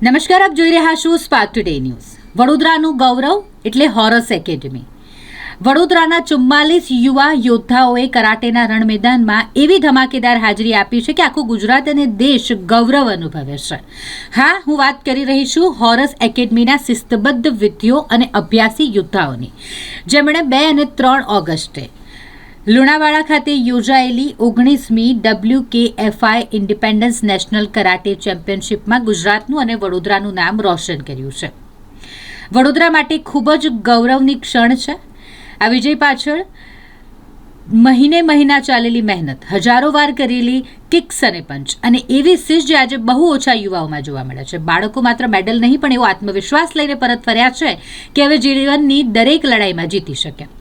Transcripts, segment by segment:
નમસ્કાર, આપ જોઈ રહ્યા છો સ્પાર્ક ટુડે ન્યૂઝ વડોદરાનું ગૌરવ એટલે હોરસ એકેડમી વડોદરાના ચુમ્માલીસ યુવા યોદ્ધાઓએ કરાટેના રણ મેદાનમાં એવી ધમાકેદાર હાજરી આપી છે કે આખું ગુજરાત અને દેશ ગૌરવ અનુભવે છે. હા, હું વાત કરી રહી છું હોરસ એકેડમીના શિસ્તબદ્ધ વિધિઓ અને અભ્યાસી યોદ્ધાઓની. જેમણે બે અને ત્રણ ઓગસ્ટે લુણાવાડા ખાતે યોજાયેલી ઓગણીસમી W K FI independence national karate ચેમ્પિયનશિપમાં ગુજરાતનું અને વડોદરાનું નામ રોશન કર્યું છે. વડોદરા માટે ખૂબ જ ગૌરવની ક્ષણ છે. આ વિજય પાછળ મહિને મહિના ચાલેલી મહેનત, હજારો વાર કરેલી કિક્સ અને પંચ અને એવી સીઝ જે આજે બહુ ઓછા યુવાઓમાં જોવા મળે છે. બાળકો માત્ર મેડલ નહીં, પણ એવો આત્મવિશ્વાસ લઈને પરત ફર્યા છે કે હવે જીવનની દરેક લડાઈમાં જીતી શકે.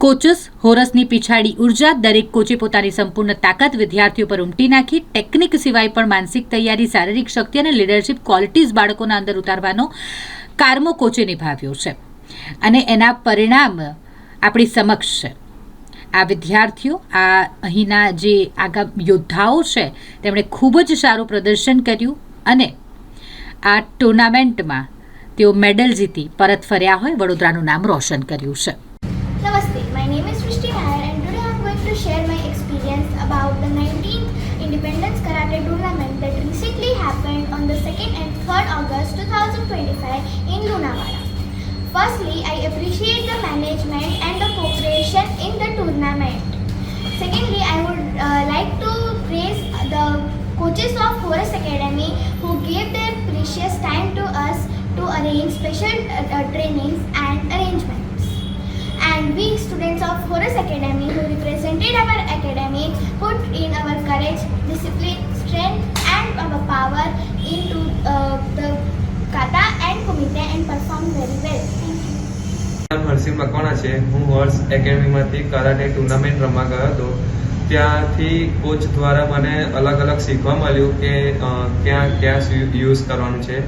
કોચસ હોરસની પીછાડી ઊર્જા દરેક કોચે પોતાની સંપૂર્ણ તાકાત વિદ્યાર્થીઓ પર ઉમટી નાખી, ટેકનિક સિવાય પણ માનસિક તૈયારી, શારીરિક શક્તિ અને લીડરશિપ ક્વોલિટીઝ બાળકોના અંદર ઉતારવાનો કારમો કોચે નિભાવ્યો છે. અને એના પરિણામ આપણી સમક્ષ છે. આ વિદ્યાર્થીઓ, આ અહીંના જે આગા યોદ્ધાઓ છે, તેમણે ખૂબ જ સારું પ્રદર્શન કર્યું અને આ ટુર્નામેન્ટમાં તેઓ મેડલ જીતી પરત ફર્યા હોય, વડોદરાનું નામ રોશન કર્યું છે. The 19th Independence Karate Tournament that recently happened on the 2nd and 3rd August 2025 in Lunawada. Firstly, I appreciate the management and the cooperation in the tournament. Secondly, I would uh, like to praise the coaches of Forest Academy who gave their precious time to us to arrange special uh, uh, trainings and arrangements and we students of Horus Academy who represented our academy put in our courage, discipline, strength and our power into uh, the kata and kumite and performed very well. Thank you. Harshil Makwana છે હું horse એકેડમીમાંથી karate tournament રમવા ગયો હતો ત્યાંથી coach દ્વારા મને અલગ અલગ શીખવા મળ્યું કે ક્યાં ક્યાં યુઝ કરવાનું છે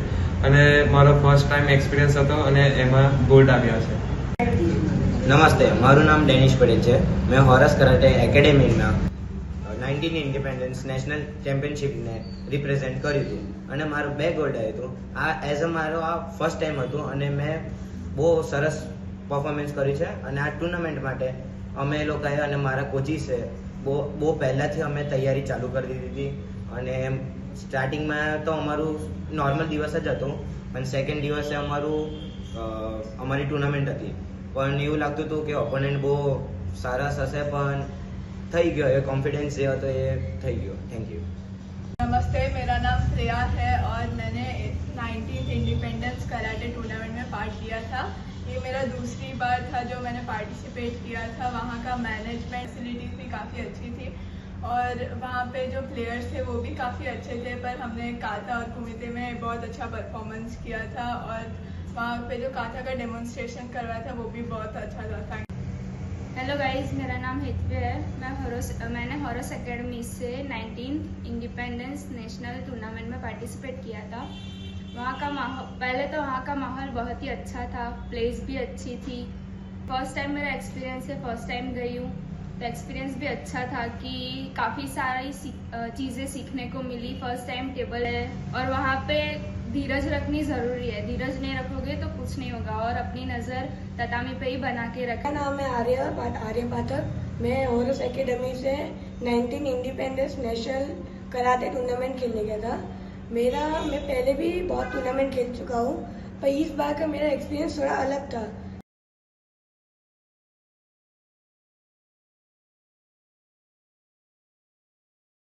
અને મારો ફર્સ્ટ ટાઈમ એક્સપિરિયન્સ હતો અને એમાં ગોલ્ડ આવ્યા છે નમસ્તે, મારું નામ ડેનિશ પટેલ છે. મેં હોરસ કરાટે એકેડેમીમાં નાઇન્ટીન ઇન્ડિપેન્ડન્સ નેશનલ ચેમ્પિયનશિપને રિપ્રેઝેન્ટ કર્યું હતું. અને મારું બે ગોલ્ડ આવ્યું હતું. આ, એઝ અ મારો આ ફર્સ્ટ ટાઈમ હતું અને મેં બહુ સરસ પરફોર્મન્સ કર્યું છે. અને આ ટુર્નામેન્ટ માટે અમે લોકોએ અને મારા કોચિસે બહુ બહુ પહેલાંથી અમે તૈયારી ચાલુ કરી દીધી હતી. અને સ્ટાર્ટિંગમાં તો અમારું નોર્મલ દિવસ જ હતું. અને સેકન્ડ દિવસે અમારું અમારી ટુર્નામેન્ટ હતી. પણ એવું લાગતું હતું કે ઓપોનન્ટ બહુ સારા હશે પણ થઈ ગયો એ કોન્ફિડન્સ જે હતો એ થઈ ગયો થેન્ક યુ नमस्ते मेरा नाम श्रेया है और मैंने 19th इंडिपेंडेंस कराटे टूर्नामेंट में पार्ट लिया था ये मेरा दूसरी बार था जो मैंने पार्टिसिपेट किया था वहाँ का मैनेजमेंट फैसिलिटीज़ भी काफ़ी अच्छी थी और वहाँ पे जो प्लेयर्स थे वो भी काफ़ी अच्छे थे, पर हमने काथा और कुमिते में बहुत अच्छा परफॉर्मेंस किया था और वहाँ पे जो काथा का डेमोन्स्ट्रेशन करवाया था वो भी बहुत अच्छा था। थैंक हेलो गाइस मेरा नाम हितवी है। मैं हॉरस मैंने हॉरस एकेडमी से 19 इंडिपेंडेंस नेशनल टूर्नामेंट में पार्टिसिपेट किया था। वहाँ का माहौल पहले तो वहाँ का माहौल बहुत ही अच्छा था प्लेस भी अच्छी थी। फ़र्स्ट टाइम मेरा एक्सपीरियंस है फ़र्स्ट टाइम गई हूँ। तो एक्सपीरियंस भी अच्छा था कि काफ़ी सारी चीज़ें सीखने को मिली। फ़र्स्ट टाइम टेबल है और वहाँ पे धीरज रखनी ज़रूरी है। धीरज नहीं रखोगे तो कुछ नहीं होगा और अपनी नज़र ततामी पे ही बना के मेरा नाम है आर्य आर्य पाठक। मैं हॉरस एकेडमी से 19 इंडिपेंडेंस नेशनल कराटे टूर्नामेंट खेलने गया था। मेरा, मैं पहले भी बहुत टूर्नामेंट खेल चुका हूँ, पर इस बार का मेरा एक्सपीरियंस थोड़ा अलग था।